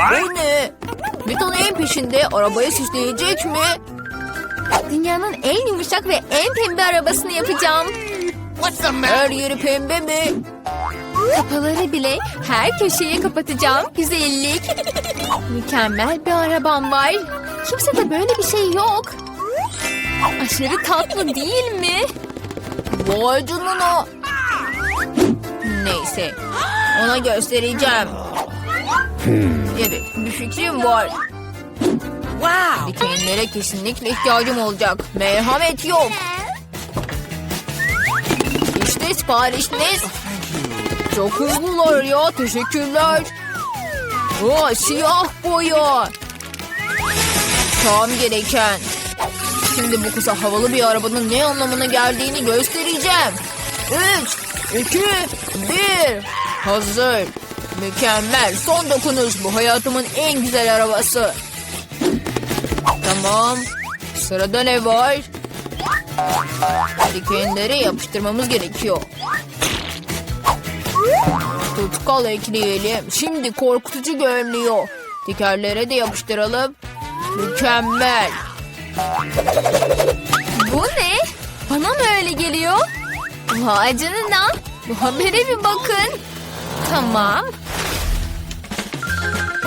Bu ne? Vita neyin peşinde? Arabayı süsleyecek mi? Dünyanın en yumuşak ve en pembe arabasını yapacağım. Her yeri pembe mi? Kapıları bile her köşeyi kapatacağım. Güzellik. Mükemmel bir arabam var. Kimse de böyle bir şey yok. Aşırı tatlı değil mi? Vay canına. Neyse. Ona göstereceğim. Evet bir fikrim var. Wow. Dikenlere kesinlikle ihtiyacım olacak. Merhamet yok. İşte siparişiniz. Çok hızlılar ya. Teşekkürler. Aa, siyah boya. Tam gereken. Şimdi bu kısa havalı bir arabanın ne anlamına geldiğini göstereceğim. Üç, iki, bir. Hazır. Mükemmel. Son dokunuş. Bu hayatımın en güzel arabası. Tamam. Sırada ne var? Dikenleri yapıştırmamız gerekiyor. Tutkal ekleyelim. Şimdi korkutucu görünüyor. Tekerlere de yapıştıralım. Mükemmel. Bu ne? Bana mı öyle geliyor? Vay canına. Bu habere bir bakın. Tamam.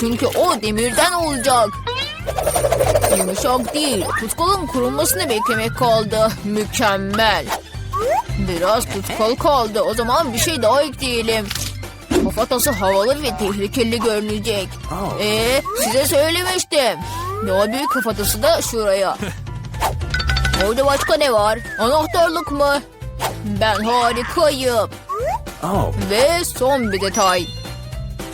Çünkü o demirden olacak. Yumuşak değil. Tutkalın kurulmasını beklemek kaldı. Mükemmel. Biraz tutkal kaldı. O zaman bir şey daha ekleyelim. Kafatası havalı ve tehlikeli görünecek. Ee, size söylemiştim. Daha büyük kafatası da şuraya. Orada başka ne var? Anahtarlık mı? Ben harikayım. Oh. Ve son bir detay.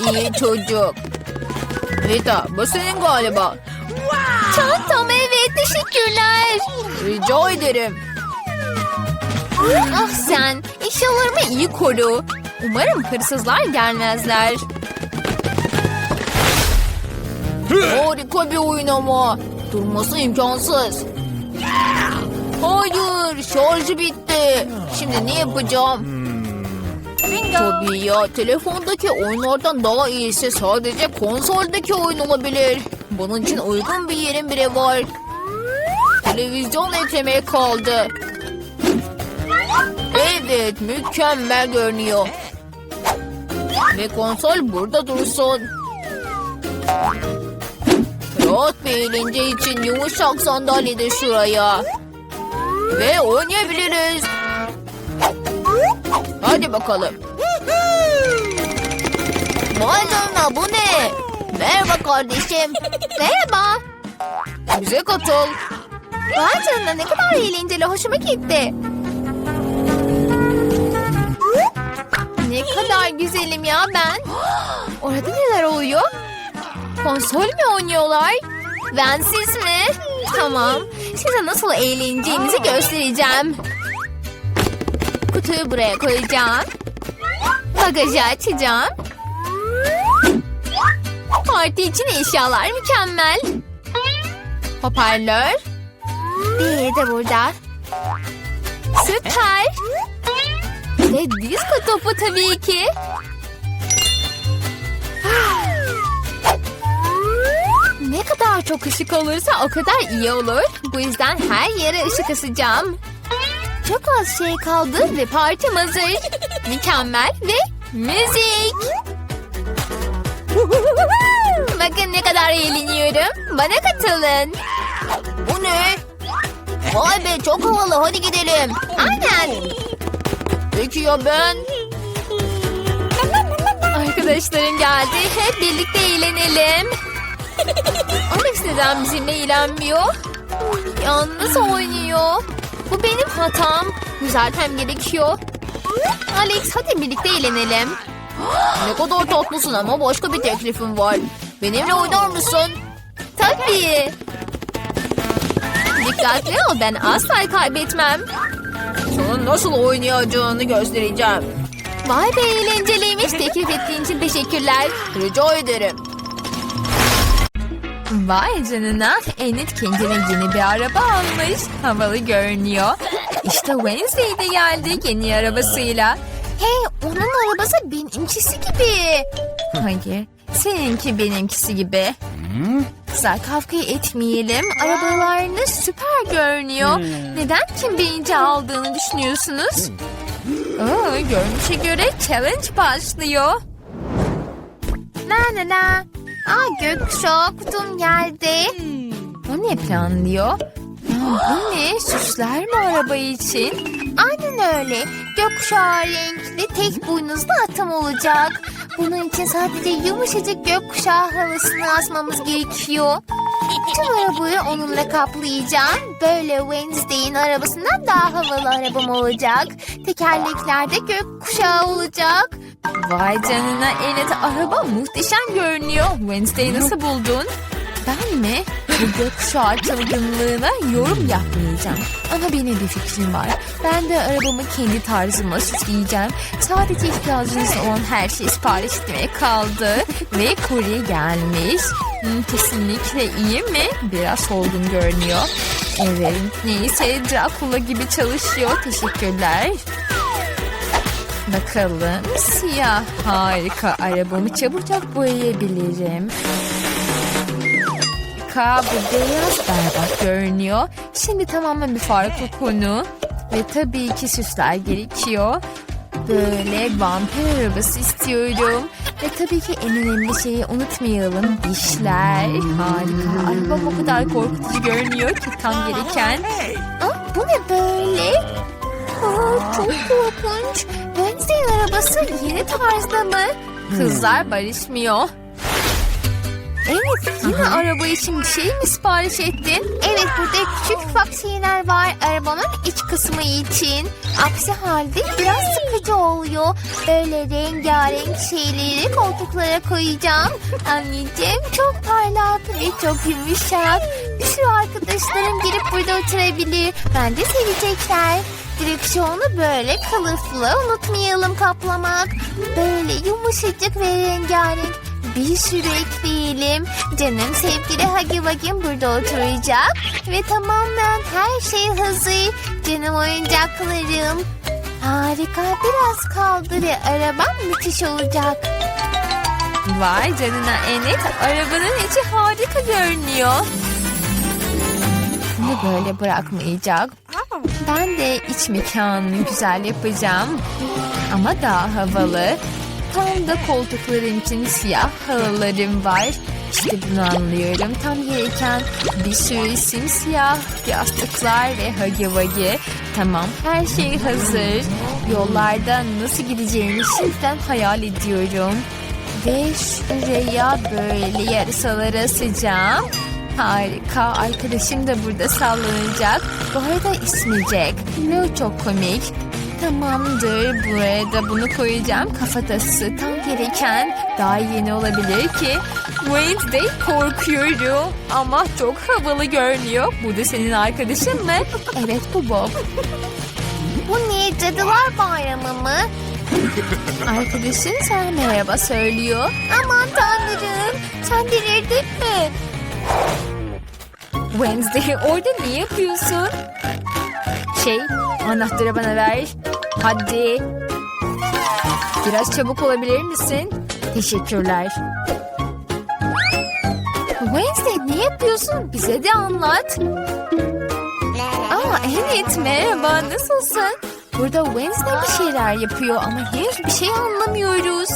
İyi çocuk. Rita bu senin galiba. Çantam evet teşekkürler. Rica ederim. Ah sen eşyalarımı iyi koru. Umarım hırsızlar gelmezler. Harika bir oyun ama. Durması imkansız. Hayır şarjı bitti. Şimdi ne yapacağım? Tabii ya telefondaki oyunlardan daha iyisi sadece konsoldaki oyun olabilir. Bunun için uygun bir yerim bile var. Televizyon eklemeye kaldı. Evet mükemmel görünüyor. Ve konsol burada dursun. Rahat bir eğlence için yumuşak sandalye de şuraya. Ve oynayabiliriz. Hadi bakalım. Vay canına bu ne? Merhaba kardeşim. Merhaba. Bize katıl. Vay canına ne kadar eğlenceli hoşuma gitti. Ne kadar güzelim ya ben. Orada neler oluyor? Konsol mü oynuyorlar? Ben siz mi? Tamam. Size nasıl eğleneceğimizi göstereceğim. Kutuyu buraya koyacağım. Bagajı açacağım. Parti için eşyalar mükemmel. Hoparlör. Diğeri de burada. Süper. Ve disko topu tabii ki. Ne kadar çok ışık olursa o kadar iyi olur. Bu yüzden her yere ışık asacağım. Çok az şey kaldı ve partim hazır. Mükemmel ve müzik. Bakın ne kadar eğleniyorum. Bana katılın. Bu ne? Vay be çok havalı hadi gidelim. Aynen. Peki ya ben? Arkadaşlarım geldi. Hep birlikte eğlenelim. Alex neden bizimle eğlenmiyor? Yalnız oynuyor. Bu benim hatam. Düzeltmem gerekiyor. Alex hadi birlikte eğlenelim. Ne kadar tatlısın ama başka bir teklifim var. Benimle oynar mısın? Tabii. Dikkatli ol ben asla kaybetmem. Sana nasıl oynayacağını göstereceğim. Vay be eğlenceliymiş. Teklif ettiğin için teşekkürler. Rica ederim. Vay canına Enid kendine yeni bir araba almış. Havalı görünüyor. İşte Wednesday de geldi yeni arabasıyla. Hey onun arabası benimkisi gibi. Hayır seninki benimkisi gibi. Kızlar kavga etmeyelim. Arabalarınız süper görünüyor. Neden kim birinci aldığını düşünüyorsunuz? Oo, görünüşe göre challenge başlıyor. La la la. Aa gökkuşağı kutum geldi. O ne planlıyor? Aa, bu ne? Süsler mi araba için? Aynen öyle. Gökkuşağı renkli tek boynuzlu atam olacak. Bunun için sadece yumuşacık gökkuşağı havasını asmamız gerekiyor. Tüm arabayı onunla kaplayacağım. Böyle Wednesday'in arabasından daha havalı arabam olacak. Tekerleklerde gökkuşağı olacak. Vay canına Enet araba muhteşem görünüyor. Wednesday'i nasıl buldun? Ben mi? Bu gökkuşağı çılgınlığına yorum yapmayacağım. Ama benim bir fikrim var. Ben de arabamı kendi tarzıma süsleyeceğim. Sadece ihtiyacınız olan her şey sipariş etmeye kaldı. Ve kurye gelmiş. Hmm, kesinlikle iyi mi? Biraz solgun görünüyor. Evet neyse Dracula gibi çalışıyor. Teşekkürler. Bakalım siyah harika arabamı çabucak boyayabilirim. Harika bu beyaz berbat görünüyor. Şimdi tamamen bir farklı konu. Ve tabii ki süsler gerekiyor. Böyle vampir arabası istiyorum. Ve tabii ki en önemli şeyi unutmayalım. Dişler. Harika. Arabam o kadar korkutucu görünüyor ki tam gereken. Aa, bu ne böyle? Aa, çok korkunç. Wednesday'in arabası yeni tarzda mı? Kızlar barışmıyor. Evet yine araba için bir şey mi sipariş ettin? Evet burada küçük ufak şeyler var arabanın iç kısmı için. Aksi halde biraz sıkıcı oluyor. Böyle rengarenk şeyleri koltuklara koyacağım. Anneciğim çok parlak ve çok yumuşak. Bir sürü arkadaşlarım gelip burada oturabilir. Ben de sevecekler. Direksiyonu böyle kılıflı unutmayalım kaplamak. Böyle yumuşacık ve rengarenk bir sürü ekleyelim. Canım sevgili Hagi Vagim burada oturacak. Ve tamamen her şey hazır. Canım oyuncaklarım. Harika biraz kaldı ve arabam müthiş olacak. Vay canına Enet arabanın içi harika görünüyor. Bunu böyle bırakmayacak. Ben de iç mekanını güzel yapacağım. Ama daha havalı. Tam da koltuklarım için siyah halılarım var. İşte bunu anlıyorum. Tam gereken bir sürü simsiyah yastıklar ve hagi vagi. Tamam her şey hazır. Yollarda nasıl gideceğimi şimdiden hayal ediyorum. Ve şuraya böyle yarasalar asacağım. Harika. Arkadaşım da burada sallanacak. Bu arada ismi Jack. Ne çok komik. Tamamdır. Buraya da bunu koyacağım. Kafatası tam gereken. Daha yeni olabilir ki. Wednesday korkuyorum. Ama çok havalı görünüyor. Bu da senin arkadaşın mı? evet bu Bob. Bu ne? Cadılar Bayramı mı? Arkadaşın sana merhaba söylüyor. Aman tanrım. Sen delirdin mi? Wednesday orada ne yapıyorsun? Şey anahtarı bana ver. Hadi. Biraz çabuk olabilir misin? Teşekkürler. Wednesday ne yapıyorsun? Bize de anlat. Aa evet merhaba nasılsın? Burada Wednesday bir şeyler yapıyor ama hiçbir şey anlamıyoruz.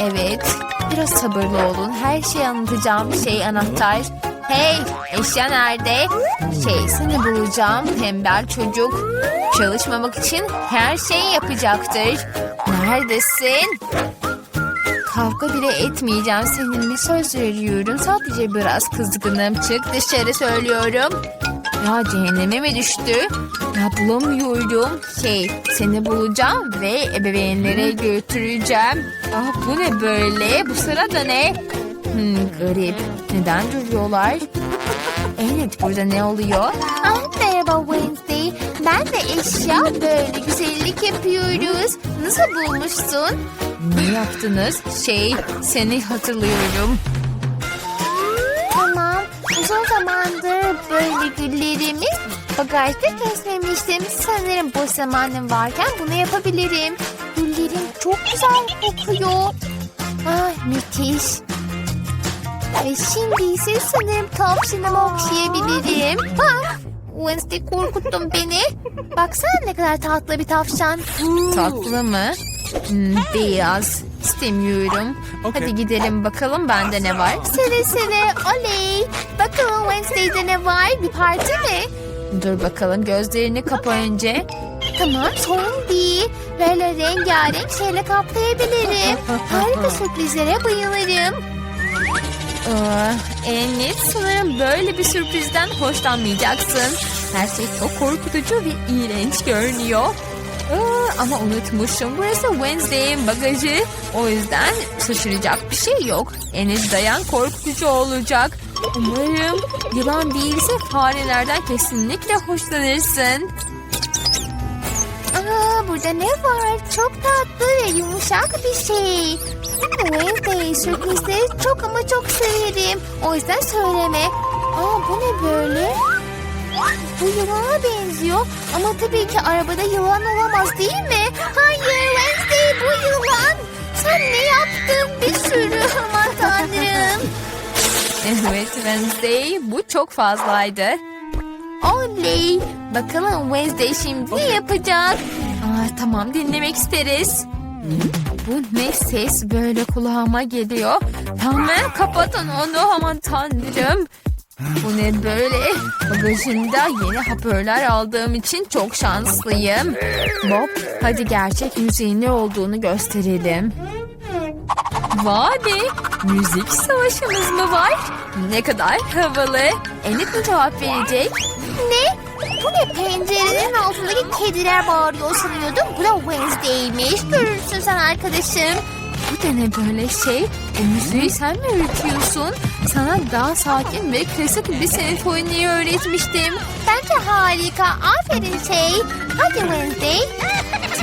Evet biraz sabırlı olun. Her şeyi anlatacağım şey anahtar. Hey eşya nerede? Şey seni bulacağım tembel çocuk. Çalışmamak için her şeyi yapacaktır. Neredesin? Kavga bile etmeyeceğim seninle söz veriyorum. Sadece biraz kızgınım. Çık dışarı söylüyorum. Ya cehenneme mi düştü? Ya bulamıyorum. Şey seni bulacağım ve ebeveynlere götüreceğim. Ah bu ne böyle? Bu sırada ne? Hmm, garip. Neden duruyorlar? Evet burada ne oluyor? Ah, merhaba Wednesday. Ben de eşya böyle güzellik yapıyoruz. Nasıl bulmuşsun? Ne yaptınız? Şey seni hatırlıyorum. Tamam. Uzun zamandır böyle güllerimi bagajda kesmemiştim. Sanırım boş zamanım varken bunu yapabilirim. Güllerim çok güzel kokuyor. Ah müthiş. Ve şimdi ise sanırım tavşanımı okşayabilirim. Ha, Wednesday korkuttun beni. Baksana ne kadar tatlı bir tavşan. Tatlı mı? Hmm, biraz. İstemiyorum. Hadi gidelim bakalım bende ne var. Seve seve oley. Bakalım Wednesday'de ne var? Bir parti mi? Dur bakalım gözlerini kapa önce. Tamam sorun değil. Böyle rengarenk şeyle kaplayabilirim. Harika sürprizlere bayılırım. Enlit sanırım böyle bir sürprizden hoşlanmayacaksın. Her şey çok korkutucu ve iğrenç görünüyor. Aa, ama unutmuşum. Burası Wednesday'in bagajı. O yüzden şaşıracak bir şey yok. Enes dayan korkutucu olacak. Umarım yılan değilse farelerden kesinlikle hoşlanırsın. Aa, burada ne var? Çok tatlı ve yumuşak bir şey. Wednesday sürprizleri çok ama çok severim. O yüzden söyleme. Aa, bu ne böyle? Bu yılana benziyor ama tabii ki arabada yılan olamaz değil mi? Hayır Wednesday bu yılan. Sen ne yaptın bir sürü aman tanrım. Evet Wednesday bu çok fazlaydı. Oley. Bakalım Wednesday şimdi ne yapacak? Aa, tamam dinlemek isteriz. Bu ne ses böyle kulağıma geliyor. Tamam kapatın onu aman tanrım. Bu ne böyle? Bagajımda yeni hoparlör aldığım için çok şanslıyım. Bob hadi gerçek müziğin ne olduğunu gösterelim. Vay be! Müzik savaşımız mı var? Ne kadar havalı. Enid mi cevap verecek? Ne? Bu ne pencerenin altındaki kediler bağırıyor sanıyordum. Bu da Wednesday'miş. Görürsün sen arkadaşım. Bu da ne böyle şey? O müziği sen mi öğretiyorsun? Sana daha sakin ve klasik bir senfoniyi öğretmiştim. Bence harika. Aferin şey. Hadi Wednesday.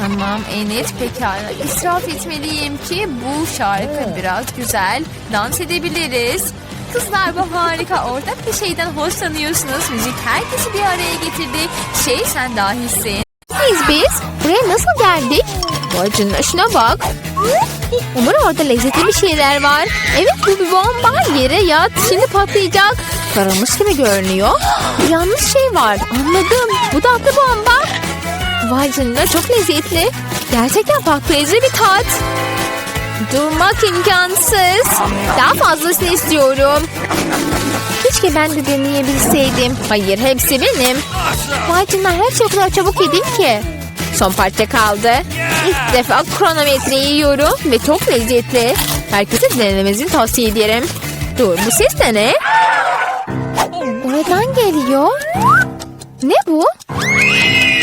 Tamam Enid pekala. İsraf etmeliyim ki bu şarkı biraz güzel. Dans edebiliriz. Kızlar bu harika. Ortak bir şeyden hoşlanıyorsunuz. Müzik herkesi bir araya getirdi. Şey sen dahisin. Biz biz buraya nasıl geldik? Vay canına şuna bak. Umarım orada lezzetli bir şeyler var. Evet bu bir bomba. Yere yat. Şimdi patlayacak. Karamış gibi görünüyor. Yanlış şey var. Anladım. Bu da atlı bomba. Vay canına çok lezzetli. Gerçekten patlayıcı bir tat. Durmak imkansız. Daha fazlasını istiyorum. Keşke ben de deneyebilseydim. Hayır hepsi benim. Vay canına her şey o kadar çabuk yedin ki. Son parça kaldı. İlk defa kronometreyi yiyorum ve çok lezzetli. Herkese denememesini tavsiye ederim. Dur bu ses de ne? Oradan geliyor. Ne bu?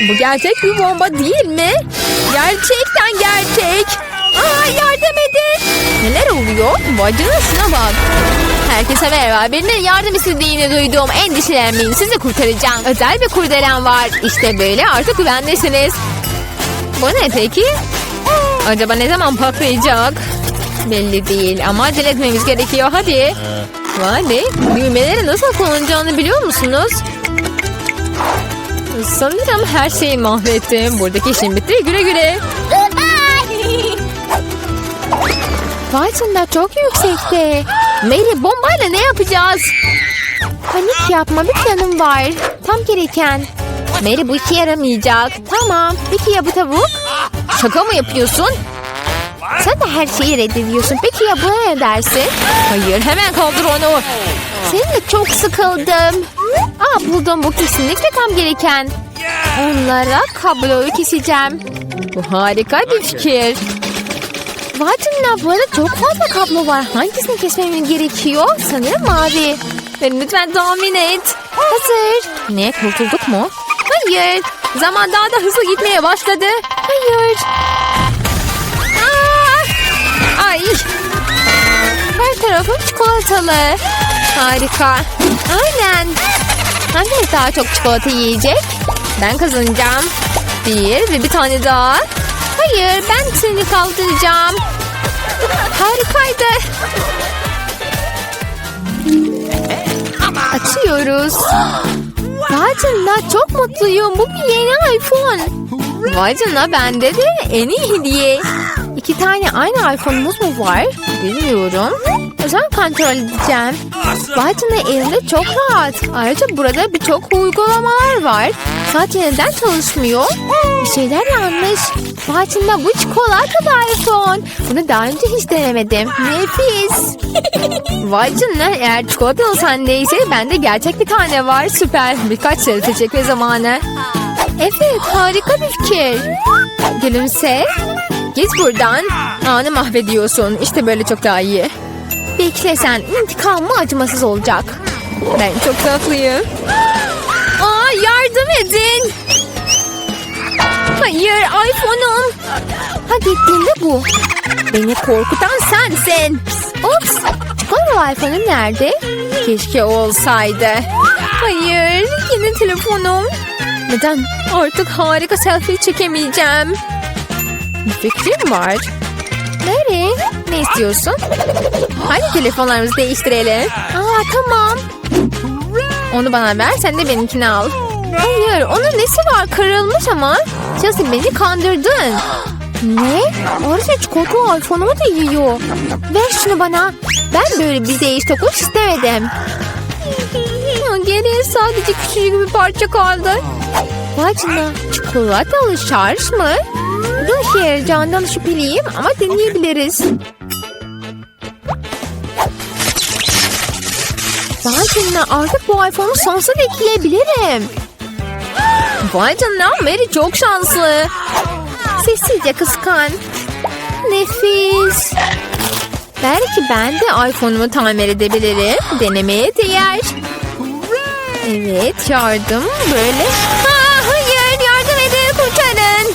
Bu gerçek bir bomba değil mi? Gerçekten gerçek. Aa yardım edin. Neler oluyor? Bacına şuna bak. Herkese merhaba. Birinin yardım istediğini duydum. Endişelenmeyin. Sizi kurtaracağım. Özel bir kurdelen var. İşte böyle artık güvendesiniz. Bu ne peki? Acaba ne zaman patlayacak? Belli değil ama acele etmemiz gerekiyor. Hadi. Vay be. Düğmeleri nasıl kullanacağını biliyor musunuz? Sanırım her şeyi mahvettim. Buradaki işim bitti. Güle güle. Canına çok yüksekte. Mary bombayla ne yapacağız? Panik yapma bir planım var. Tam gereken. Mary bu işe yaramayacak. Tamam. Peki ya bu tavuk? Şaka mı yapıyorsun? Sen de her şeyi reddediyorsun. Peki ya buna ne dersin? Hayır hemen kaldır onu. Seninle çok sıkıldım. Aa buldum bu kesinlikle tam gereken. Onlara kabloyu keseceğim. Bu harika bir fikir. Vay canına çok fazla kablo var. Hangisini kesmem gerekiyor? Sanırım mavi. Beni lütfen tahmin et. Hazır. Ne kurtulduk mu? Hayır. Zaman daha da hızlı gitmeye başladı. Hayır. Aa! Ay. Her tarafım çikolatalı. Harika. Aynen. Hangimiz daha çok çikolata yiyecek? Ben kazanacağım. Bir ve bir tane daha. Hayır ben seni kaldıracağım. Harikaydı. Açıyoruz. Vay canına çok mutluyum. Bu bir yeni iPhone. Vay canına bende de en iyi hediye. İki tane aynı iPhone'umuz mu var? Bilmiyorum. Zaman kontrol edeceğim. Vay canına elimde çok rahat. Ayrıca burada birçok uygulamalar var. Sadece neden çalışmıyor? Bir şeyler yanlış. Canına bu çikolatalı iPhone. Bunu daha önce hiç denemedim. Nefis. Canına eğer çikolatalı sendeyse bende gerçek bir tane var. Süper. Birkaç sarı çekme zamanı. Evet harika bir fikir. Gülümse. Git buradan. Anı mahvediyorsun. İşte böyle çok daha iyi. Bekle sen. İntikamı acımasız olacak. Ben çok tatlıyım. Aa yardım edin. Hayır iPhone'um. Ha gittiğinde bu. Beni korkutan sensin. Ops. Çikolatalı iPhone'um nerede? Keşke olsaydı. Hayır yine telefonum. Neden? Artık harika selfie çekemeyeceğim. Bir fikrim var. Mary, ne istiyorsun? Hadi telefonlarımızı değiştirelim. Aa tamam. Onu bana ver, sen de benimkini al. Hayır, onun nesi var? Kırılmış ama. Chelsea beni kandırdın. Ne? Ayrıca çikolatalı iPhone'umu da yiyor. Ver şunu bana. Ben böyle bir değiş tokuş istemedim. Geriye sadece küçücük bir parça kaldı. Vay canına. Çikolatalı şarj mı? Dur heyecandan şüpheliyim ama deneyebiliriz. Vay canına artık bu iPhone'u sonsuza bekleyebilirim. Vay canına Mary çok şanslı. Sessizce kıskan. Nefis. Belki ben de iPhone'umu tamir edebilirim. Denemeye değer. Evet yardım böyle. Ha, hayır yardım edin kurtarın.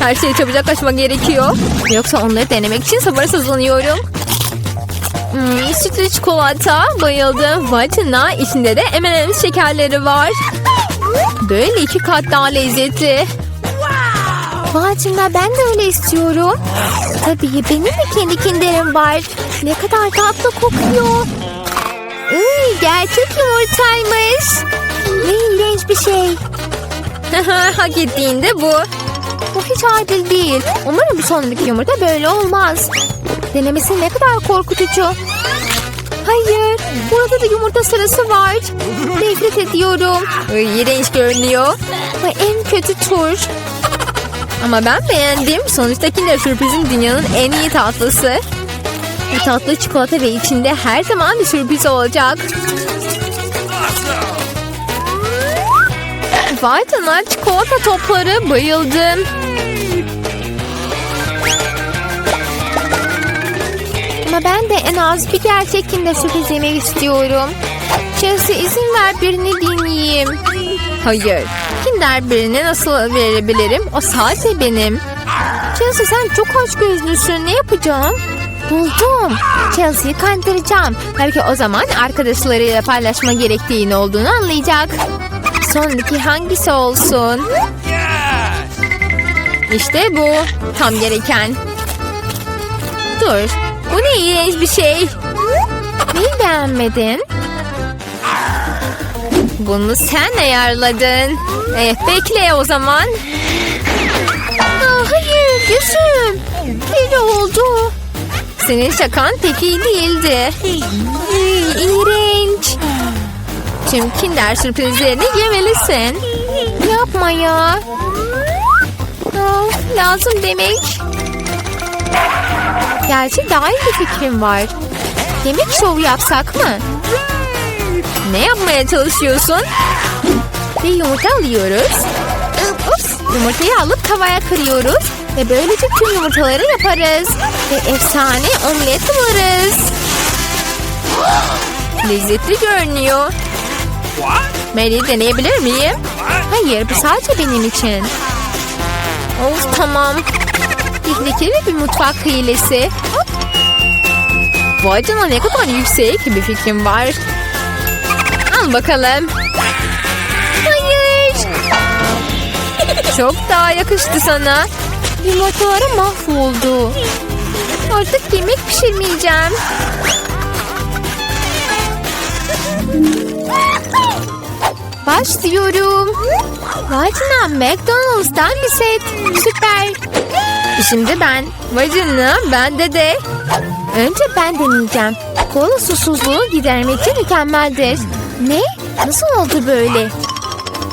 Her şeyi çabucak açmak gerekiyor. Yoksa onları denemek için sabırsızlanıyorum. Hmm, sütlü çikolata. Bayıldım. Canına. İçinde de M&M's şekerleri var. Böyle iki kat daha lezzetli. Canına ben de öyle istiyorum. Tabii benim de kendi kinderim var. Ne kadar tatlı kokuyor. Iy, gerçek yumurtaymış. Ne iğrenç bir şey. Hak ettiğinde bu. Bu hiç adil değil. Umarım bir sonraki yumurta böyle olmaz. Denemesi ne kadar korkutucu. Hayır, burada da yumurta sarısı var. Nefret ediyorum. Iy, iğrenç görünüyor. Bu en kötü tur. Ama ben beğendim. Sonuçta Kinder Sürpriz'in dünyanın en iyi tatlısı. Bu tatlı çikolata ve içinde her zaman bir sürpriz olacak. Canına çikolata topları bayıldım. Ama ben de en az bir gerçek Kinder Sürpriz yemek istiyorum. Chelsea izin ver birini dinleyeyim. Hayır. Kinder birine nasıl verebilirim? O sadece benim. Chelsea sen çok aç gözlüsün. Ne yapacağım? Buldum. Chelsea'yi kandıracağım. Belki o zaman arkadaşlarıyla paylaşma gerektiğini olduğunu anlayacak. Sonraki hangisi olsun? İşte bu. Tam gereken. Dur. Bu ne iğrenç bir şey. Neyi beğenmedin? Bunu sen ayarladın. Eh, bekle o zaman. Aa, hayır gözüm. Deli oldu. Senin şakan pek iyi değildi. Iy, İğrenç. Tüm kinder sürprizlerini yemelisin. Yapma ya. Of, lazım demek. Gerçi daha iyi bir fikrim var. Yemek şovu yapsak mı? Ne yapmaya çalışıyorsun? Bir yumurta alıyoruz. Ups, yumurtayı alıp tavaya kırıyoruz. Ve böylece tüm yumurtaları yaparız. Ve efsane omlet varız. Lezzetli görünüyor. Mary deneyebilir miyim? Hayır bu sadece benim için. Of tamam. Tehlikeli bir mutfak hilesi. Vay canına ne kadar yüksek bir fikrim var. Al bakalım. Hayır. Çok daha yakıştı sana. Yumurtaları mahvoldu. Artık yemek pişirmeyeceğim. Başlıyorum. Canına McDonald's'tan bir set. Süper. Şimdi ben. Canına bende de. Önce ben deneyeceğim. Kola susuzluğu gidermek için mükemmeldir. Ne? Nasıl oldu böyle?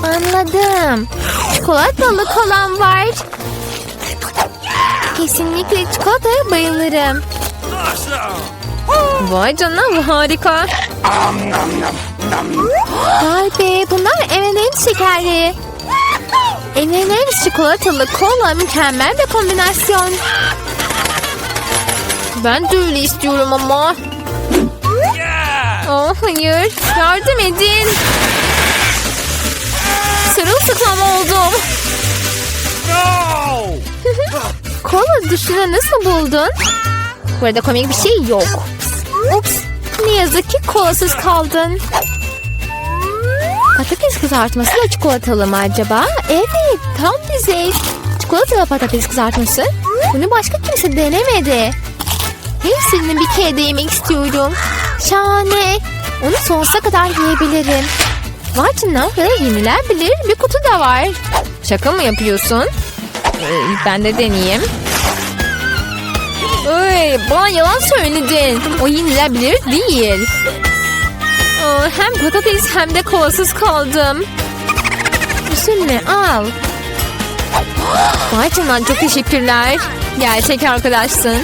Anladım. Çikolatalı kolam var. Kesinlikle çikolataya bayılırım. Vay canına bu harika. Vay be bunlar M&M's şekerli. M&M's çikolatalı kola mükemmel bir kombinasyon. Ben de öyle istiyorum ama. Oh hayır yardım edin. Sırılsıklam oldum. Kola dışını nasıl buldun? Burada komik bir şey yok. Ups. Ne yazık ki kolasız kaldın. Patates kızartmasıyla çikolatalı mı acaba? Evet tam bize. Çikolatalı patates kızartması. Bunu başka kimse denemedi. Hepsini bir kere de yemek istiyorum. Şahane. Onu sonsuza kadar yiyebilirim. Canına burada yenilebilir bir kutu da var. Şaka mı yapıyorsun? Ee, ben de deneyeyim. Ay, bana yalan söyledin. O yenilebilir değil. Hem patates hem de kolasız kaldım. Üzülme al. Vay canına çok teşekkürler. Gerçek arkadaşsın.